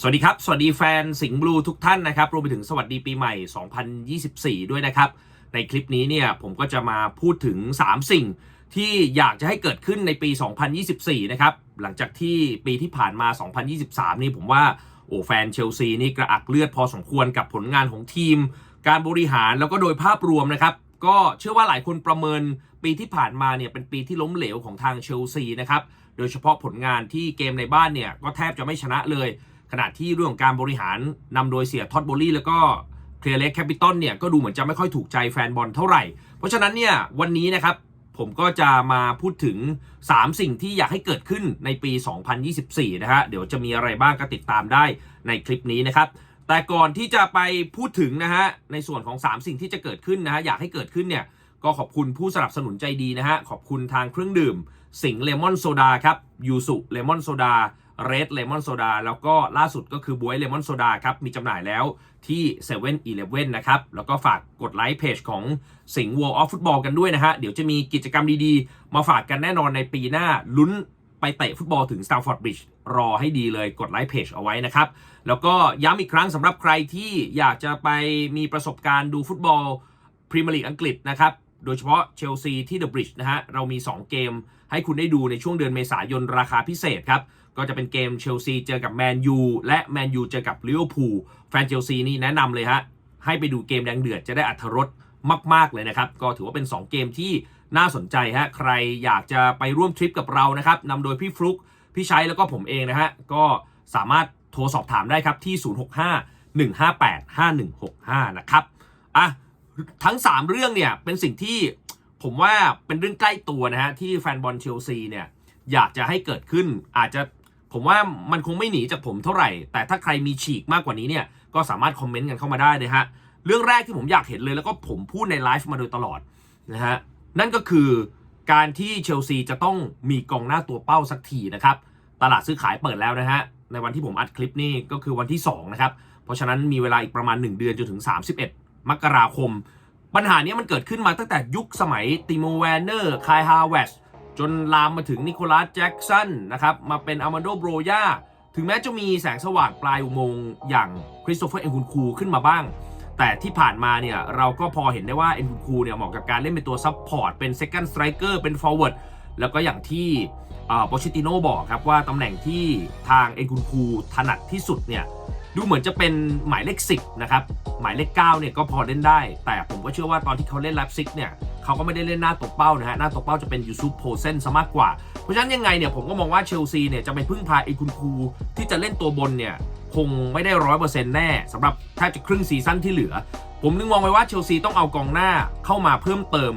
สวัสดีครับ สวัสดีแฟนสิงห์บลูทุกท่านนะครับ รวมไปถึงสวัสดีปีใหม่ 2024 ด้วยนะครับ ในคลิปนี้เนี่ยผมก็จะมาพูดถึง 3 สิ่งที่อยากจะให้เกิดขึ้นในปี 2024 นะครับ หลังจากที่ปีที่ผ่านมา 2023 นี่ผมว่าโอ้แฟนเชลซีนี่กระอักเลือดพอสมควรกับผลงานของทีม การบริหารแล้วก็โดยภาพรวมนะครับ ก็เชื่อว่าหลายคนประเมินปีที่ผ่านมาเนี่ยเป็นปีที่ล้มเหลวของทางเชลซีนะครับ โดยเฉพาะผลงานที่เกมในบ้านเนี่ยก็แทบจะไม่ชนะเลย ขณะที่เรื่องของการบริหารนำโดยเสียท็อตโบลี่แล้วก็เคลียร์เล็กแคปิตอลเนี่ยก็ดูเหมือนจะไม่ค่อยถูกใจแฟนบอลเท่าไหร่ เพราะฉะนั้นเนี่ยวันนี้นะครับผมก็จะมาพูดถึง 3 สิ่งที่อยากให้เกิดขึ้นในปี 2024 นะฮะ เดี๋ยวจะมีอะไรบ้างก็ติดตามได้ในคลิปนี้นะครับ แต่ก่อนที่จะไปพูดถึงนะฮะ ในส่วนของ 3 สิ่งที่จะเกิดขึ้นนะฮะ อยากให้เกิดขึ้นเนี่ย ก็ขอบคุณผู้สนับสนุนใจดีนะฮะ ขอบคุณทางเครื่องดื่ม สิงเลมอนโซดาครับ ยูสุเลมอนโซดา เรดเลมอนโซดาแล้วก็ล่าสุดก็คือบวยเลมอนโซดาครับ มีจำหน่ายแล้วที่7 e เ e ่ e อนะครับ แล้วก็ฝากกดไลค์เพจของสิงห์ World of Football กันด้วยนะฮะ เดี๋ยวจะมีกิจกรรมดีๆ มาฝากกันแน่นอนในปีหน้าลุ้นไปเตะฟุตบอลถึง Stamford Bridge รอให้ดีเลยกดไลค์เพจเอาไว้นะครับ แล้วก็ย้ำอีกครั้งสำหรับใครที่อยากจะไปมีประสบการณ์ดูฟุตบอลพรีเมียร์ลีกอังกฤษนะครับโดยเฉพาะเชลซีที่เดอะบริดจ์นะฮะเรามี 2 เกมให้คุณได้ดูในช่วงเดือนเมษายนราคาพิเศษครับ ก็จะเป็นเกมเชลซีเจอกับแมนยูและแมนยูเจอกับลิเวอร์พูลแฟนเชลซีนี่แนะนำเลยฮะ ให้ไปดูเกมแดงเดือดจะได้อัธรสมาก ๆ เลยนะครับ ก็ถือว่าเป็น 2 เกมที่น่าสนใจฮะ ใครอยากจะไปร่วมทริปกับเรานะครับนำโดยพี่ฟลุกพี่ชัยแล้วก็ผมเองนะฮะ ก็สามารถโทรสอบถามได้ครับที่ 065 158 5165 นะครับอะทั้ง 3 เรื่องเนี่ยเป็นสิ่งที่ผมว่าเป็นเรื่องใกล้ตัวนะฮะที่แฟนบอลเชลซีเนี่ยอยากจะให้เกิดขึ้นอาจจะ ผมว่ามันคงไม่หนีจากผมเท่าไหร่ แต่ถ้าใครมีฉีกมากกว่านี้เนี่ยก็สามารถคอมเมนต์กันเข้ามาได้นะฮะเรื่องแรกที่ผมอยากเห็นเลยแล้วก็ผมพูดในไลฟ์มาโดยตลอดนะฮะนั่นก็คือการที่เชลซีจะต้องมีกองหน้าตัวเป้าสักทีนะครับตลาดซื้อขายเปิดแล้วนะฮะในวันที่ผมอัดคลิปนี่ก็คือวันที่2นะครับเพราะฉะนั้นมีเวลาอีกประมาณ 1 เดือนจนถึง 31 มกราคม ปัญหานี้มันเกิดขึ้นมาตั้งแต่ยุคสมัยติโมแวนเนอร์คายฮาวเวส จนลามมาถึงนิโคลัสแจ็กสันนะครับ มาเป็นอามาโดโบรยาถึงแม้จะมีแสงสว่างปลายอุโมงค์อย่างคริสโตเฟอร์เอ็นคุนคูขึ้นมาบ้าง แต่ที่ผ่านมาเนี่ยเราก็พอเห็นได้ว่าเอ็นคุนคูเนี่ยเหมาะกับการเล่นเป็นตัวซับพอร์ตเป็นเซคันด์สไตรเกอร์เป็นฟอร์เวิร์ดแล้วก็อย่างที่โปชิติโนบอกครับว่าตำแหน่งที่ทางเอ็นคุนคูถนัดที่สุดเนี่ย ดูเหมือนจะเป็นหมายเลข 10 นะครับ หมายเลข9เนี่ยก็พอเล่นได้ แต่ผมก็เชื่อว่าตอนที่เขาเล่นแลปซิกเนี่ยเขาก็ไม่ได้เล่นหน้าตกเป้านะฮะ หน้าตกเป้าจะเป็นยูซุปโพเซนซะมากกว่า เพราะฉะนั้นยังไงเนี่ยผมก็มองว่าเชลซีเนี่ยจะไปพึ่งพาไอ้คุณครูที่จะเล่นตัวบนเนี่ยคงไม่ได้ร้อยเปอร์เซ็นต์แน่สำหรับแทบจะครึ่งซีซั่นที่เหลือ ผมนึกมองไปว่าเชลซีต้องเอากองหน้าเข้ามาเพิ่มเติม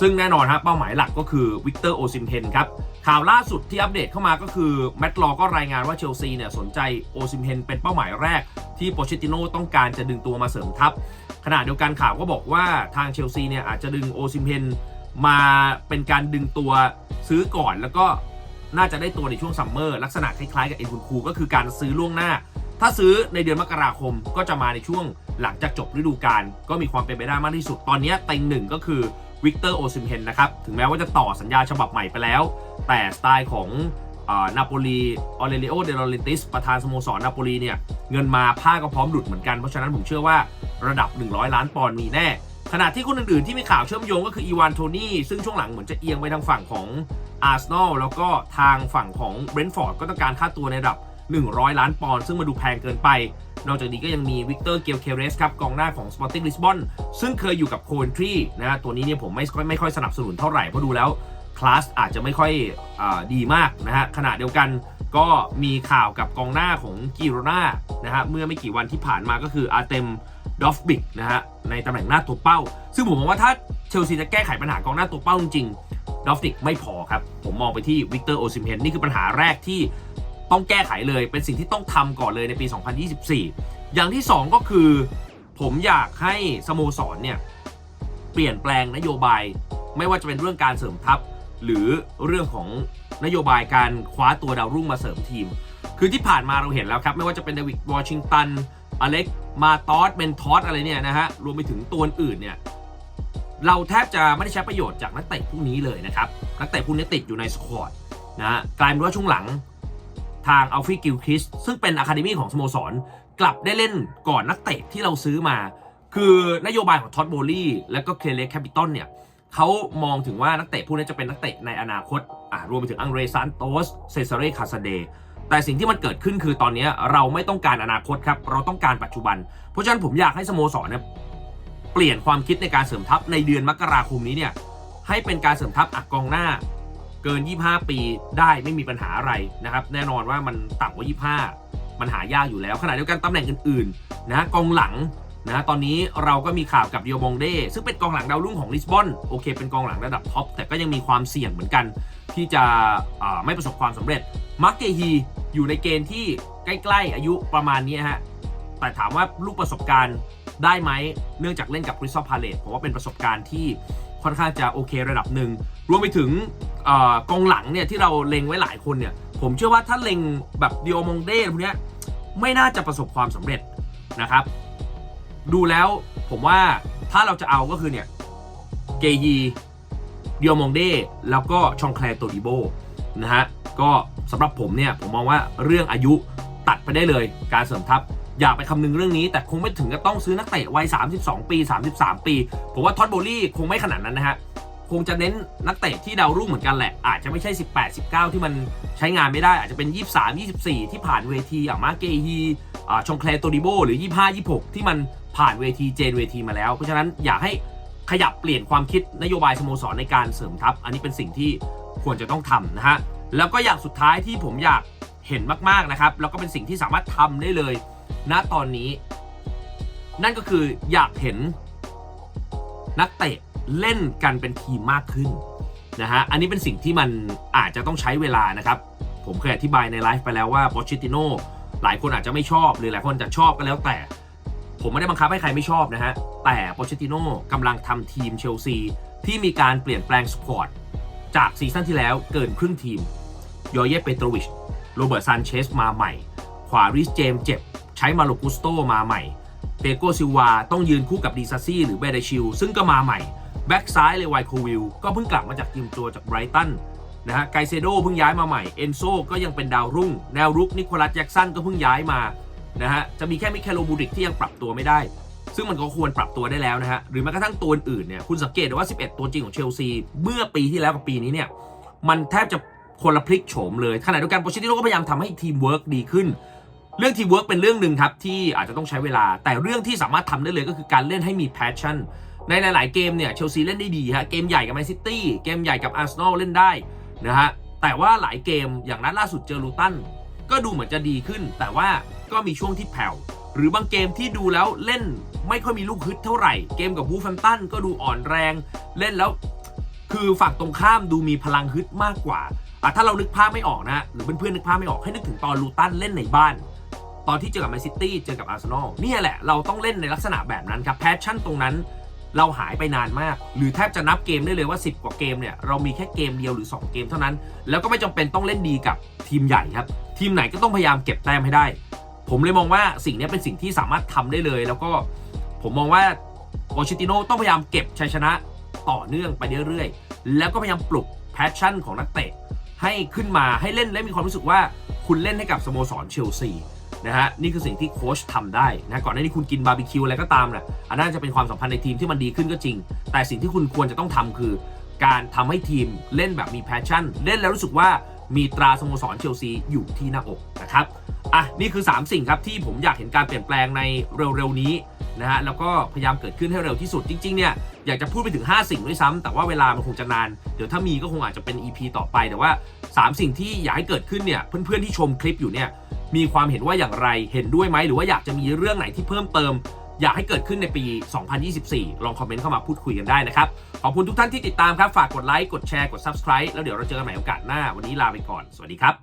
ซึ่งแน่นอนฮะเป้าหมายหลักก็คือวิกเตอร์โอซิมเ e นครับ ข่าวล่าสุดที่อัปเดตเข้ามาก็คือแมตต์ลอก็รายงานว่าเชลซีเนี่ยสนใจโอซิมเ e นเป็นเป้าหมายแรกที่โปเชติโนต้องการจะดึงตัวมาเสริมทัพ ขณะเดียวกันข่าวก็บอกว่าทางเชลซีเนี่ยอาจจะดึงโอซิมเ e นมาเป็นการดึงตัวซื้อก่อนแล้วก็น่าจะได้ตัวในช่วงซัมเมอร์ลักษณะคล้ายๆกับเอ็นคุนคูก็คือการซื้อล่วงหน้า ถ้าซื้อในเดือนมกราคมก็จะมาในช่วงหลังจากจบฤดูกาลก็มีความเป็นไปได้มากที่สุดตอนนี้เต็งหนึ่งก็คือ วิกเตอร์โอซิมเ e นนะครับ ถึงแม้ว่าจะต่อสัญญาฉบับใหม่ไปแล้ว แต่สไตล์ของนาโปลีออเรลิโอเดโรเลนติสประธานสโมสรนาโปลีเนี่ย เงินมาผ้าก็พร้อมหลุดเหมือนกัน เพราะฉะนั้นผมเชื่อว่าระดับ 100 ล้านปอนด์มีแน่ ขณะที่คนอื่นๆที่มีข่าวเชื่อมโยงก็คืออีวานโทนี่ซึ่งช่วงหลังเหมือนจะเอียงไปทางฝั่งของอาร์เซนอลแล้วก็ทางฝั่งของเบรนท์ฟอร์ดก็ต้องการค่าตัวในระดับ 100 ล้านปอนด์ซึ่งมาดูแพงเกินไป นอกจากนี้ก็ยังมีวิกเตอร์เกลเคเรสครับกองหน้าของ Sporting Lisbon ซึ่งเคยอยู่กับโคนทรีนะฮะตัวนี้เนี่ยผมไม่ค่อยไม่ค่อยสนับสนุนเท่าไหร่เพราะดูแล้วคลาสอาจจะไม่ค่อยอดีมากนะฮะขณะเดียวกันก็มีข่าวกับกองหน้าของกิโรนานะฮะเมื่อไม่กี่วันที่ผ่านมาก็คืออาเตมดอฟบิกนะฮะในตำแหน่งหน้าตัวเป้า ซึ่งผมมองว่าถ้าเชลซีจะแก้ไขปัญหากองหน้าตัวเป้าจริงดอฟบิกไม่พอครับ ผมมองไปที่วิกเตอร์โอซิมเ e นนี่คือปัญหาแรกที่ ต้องแก้ไขเลยเป็นสิ่งที่ต้องทำก่อนเลยในปี 2024 อย่างที่ 2 ก็คือ ผมอยากให้สโมสรเนี่ยเปลี่ยนแปลงนโยบาย ไม่ว่าจะเป็นเรื่องการเสริมทัพ หรือเรื่องของนโยบายการคว้าตัวดาวรุ่งมาเสริมทีม คือที่ผ่านมาเราเห็นแล้วครับ ไม่ว่าจะเป็นเดวิดวอชิงตันอเล็กมาตอสเบนทอสอะไรเนี่ยนะฮะรวมไปถึงตัวอื่นเนี่ยเราแทบจะไม่ได้ใช้ประโยชน์จากนักเตะพวกนี้เลยนะครับ นักเตะพวกนี้ติดอยู่ในสควอตนะฮะกลายเป็นว่าช่วงหลัง ทางอัลฟี่กิลคริสซึ่งเป็นอะคาเดมี่ของสโมสร กลับได้เล่นก่อนนักเตะที่เราซื้อมา คือนโยบายของท็อตโบลี่และก็เคเลสแคปิตอลเนี่ยเขามองถึงว่านักเตะพวกนี้จะเป็นนักเตะในอนาคตอ่ารวมไปถึงอังเรซานโตสเซซาเรคาซาเดแต่สิ่งที่มันเกิดขึ้นคือตอนนี้เราไม่ต้องการอนาคตครับ เราต้องการปัจจุบัน เพราะฉะนั้นผมอยากให้สโมสรเนี่ยเปลี่ยนความคิดในการเสริมทัพในเดือนมกราคมนี้เนี่ยให้เป็นการเสริมทัพอักกองหน้า เกิน 25 ปีได้ไม่มีปัญหาอะไรนะครับ แน่นอนว่ามันต่ำกว่า 25 มันหายากอยู่แล้ว ขณะเดียวกันตำแหน่งอื่นๆนะกองหลังนะตอนนี้เราก็มีข่าวกับเดียบองเด้ซึ่งเป็นกองหลังดาวรุ่งของลิสบอนโอเค เป็นกองหลังระดับท็อปแต่ก็ยังมีความเสี่ยงเหมือนกัน ที่จะไม่ประสบความสำเร็จมาร์เกฮีอยู่ในเกณฑ์ที่ใกล้ๆอายุประมาณนี้ฮะแต่ถามว่าลูกประสบการณ์ได้ไหมเนื่องจากเล่นกับคริสตัลพาเลตผมว่าเป็นประสบการณ์ที่ค่อนข้างจะโอเคระดับหนึ่งรวมไปถึง กองหลังเนี่ยที่เราเล็งไว้หลายคนเนี่ยผมเชื่อว่าถ้าเล็งแบบดิโอมงเด้พวกเนี้ยไม่น่าจะประสบความสำเร็จนะครับ ดูแล้วผมว่าถ้าเราจะเอาก็คือเนี่ยเกยีดิโอมงเด้แล้วก็ชองแคลร์โตดิโบนะฮะก็สำหรับผมเนี่ยผมมองว่าเรื่องอายุตัดไปได้เลยการเสริมทัพอย่าไปคำนึงเรื่องนี้ แต่คงไม่ถึงกับต้องซื้อนักเตะวัย 32 ปี 33 ปี ผมว่าท็อตโบลี่คงไม่ขนาดนั้นนะฮะ คงจะเน้นนักเตะที่ดาวรุ่งเหมือนกันแหละ อาจจะไม่ใช่ 18 19 ที่มันใช้งานไม่ได้ อาจจะเป็น 23 24 ที่ผ่านเวทีอย่างมาเกฮีชองแคลโตดิโบหรือ 25 26 ที่มันผ่านเวทีเจนเวทีมาแล้ว เพราะฉะนั้นอยากให้ขยับเปลี่ยนความคิดนโยบายสโมสรในการเสริมทัพ อันนี้เป็นสิ่งที่ควรจะต้องทำนะฮะ แล้วก็อย่างสุดท้ายที่ผมอยากเห็นมาก ๆ นะครับ แล้วก็เป็นสิ่งที่สามารถทำได้เลยณตอนนี้ นั่นก็คืออยากเห็นนักเตะ เล่นกันเป็นทีมมากขึ้นนะฮะ อันนี้เป็นสิ่งที่มันอาจจะต้องใช้เวลานะครับ ผมเคยอธิบายในไลฟ์ไปแล้วว่าโปชิติโนหลายคนอาจจะไม่ชอบหรือหลายคนจะชอบก็แล้วแต่ ผมไม่ได้บังคับให้ใครไม่ชอบนะฮะ แต่โปชิติโนกำลังทำทีมเชลซีที่มีการเปลี่ยนแปลงสปอร์ตจากซีซั่นที่แล้วเกินครึ่งทีมยอเยเปโตรวิชโรเบิร์ตซานเชสมาใหม่ ขวาริสเจมเจ็บ ใช้มาโลกุสโตมาใหม่เปโกซิวาต้องยืนคู่กับดีซาซี่หรือเบเดชิลซึ่งก็มาใหม่ แบ็กซ้ายเลวายโควิลก็เพิ่งกลับมาจากทีมตัวจากไบรตันนะฮะไกเซโดเพิ่งย้ายมาใหม่เอนโซก็ยังเป็นดาวรุ่ง แนวรุกนิโคลัสแจ็กสันก็เพิ่งย้ายมานะฮะจะมีแค่มิเคโลบูริกที่ยังปรับตัวไม่ได้ ซึ่งมันก็ควรปรับตัวได้แล้วนะฮะหรือแม้กระทั่งตัวอื่นเนี่ยคุณสังเกตว่า 11 ตัวจริงของเชลซีเมื่อปีที่แล้วกับปีนี้เนี่ยมันแทบจะคนละพลิกโฉมเลยขณะเดียวกันโปรเชติโนก็พยายามทำให้ทีมเวิร์กดีขึ้น เรื่องทีมเวิร์กเป็นเรื่องหนึ่งครับที่อาจจะต้องใช้เวลา แต่เรื่องที่สามารถทำได้เลยก็คือการเล่นให้มีแพชชั่น ในหลาย ๆ เกมเนี่ยเชลซีเล่นได้ดีฮะเกมใหญ่กับแมนซิตี้เกมใหญ่กับอาร์เซนอลเล่นได้นะฮะแต่ว่าหลายเกมอย่างนัดล่าสุดเจอลูตันก็ดูเหมือนจะดีขึ้น แต่ว่าก็มีช่วงที่แผ่วหรือบางเกมที่ดูแล้วเล่นไม่ค่อยมีลูกฮึดเท่าไหร่ เกมกับบูฟันตันก็ดูอ่อนแรงเล่นแล้ว คือฝั่งตรงข้ามดูมีพลังฮึดมากกว่าอะถ้าเรานึกภาพไม่ออกนะ หรือเพื่อนๆนึกภาพไม่ออกให้นึกถึงตอนลูตันเล่นในบ้าน ตอนที่เจอกับแมนซิตี้เจอกับอาร์เซนอลนี่แหละเราต้องเล่นในลักษณะแบบนั้นครับแพชชั่นตรงนั้น เราหายไปนานมาก หรือแทบจะนับเกมได้เลยว่า 10 กว่าเกมเนี่ยเรามีแค่เกมเดียวหรือ 2 เกมเท่านั้น แล้วก็ไม่จำเป็นต้องเล่นดีกับทีมใหญ่ครับ ทีมไหนก็ต้องพยายามเก็บแต้มให้ได้ ผมเลยมองว่าสิ่งนี้เป็นสิ่งที่สามารถทำได้เลย แล้วก็ผมมองว่าโปชิติโนต้องพยายามเก็บชัยชนะต่อเนื่องไปเรื่อยๆ แล้วก็พยายามปลุกแพชชั่นของนักเตะให้ขึ้นมาให้เล่นและมีความรู้สึกว่าคุณเล่นให้กับสโมสรเชลซี นะฮะนี่คือสิ่งที่โค้ชทำได้นะก่อนหน้านี้คุณกินบาร์บีคิวอะไรก็ตามนะอันนั้นจะเป็นความสัมพันธ์ในทีมที่มันดีขึ้นก็จริง แต่สิ่งที่คุณควรจะต้องทำคือ การทำให้ทีมเล่นแบบมีแพชชั่น เล่นแล้วรู้สึกว่ามีตราสโมสรเชลซีอยู่ที่หน้าอกนะครับอะนี่คือ 3 สิ่งครับที่ผมอยากเห็นการเปลี่ยนแปลงในเร็วๆนี้นะฮะแล้วก็พยายามเกิดขึ้นให้เร็วที่สุดจริงๆเนี่ยอยากจะพูดไปถึง 5 สิ่งด้วยซ้ำแต่ว่าเวลามันคงจะนาน เดี๋ยวถ้ามีก็คงอาจจะเป็น EP ต่อไปแต่ว่า 3 สิ่งที่อยากให้เกิดขึ้นเนี่ยเพื่อนๆที่ชมคลิปอยู่เนี่ย มีความเห็นว่าอย่างไรเห็นด้วยไหมหรือว่าอยากจะมีเรื่องไหนที่เพิ่มเติม อยากให้เกิดขึ้นในปี 2024 ลองคอมเมนต์เข้ามาพูดคุยกันได้นะครับ ขอบคุณทุกท่านที่ติดตามครับ ฝากกดไลค์ กดแชร์ กด Subscribe แล้วเดี๋ยวเราเจอกันใหม่โอกาสหน้า วันนี้ลาไปก่อน สวัสดีครับ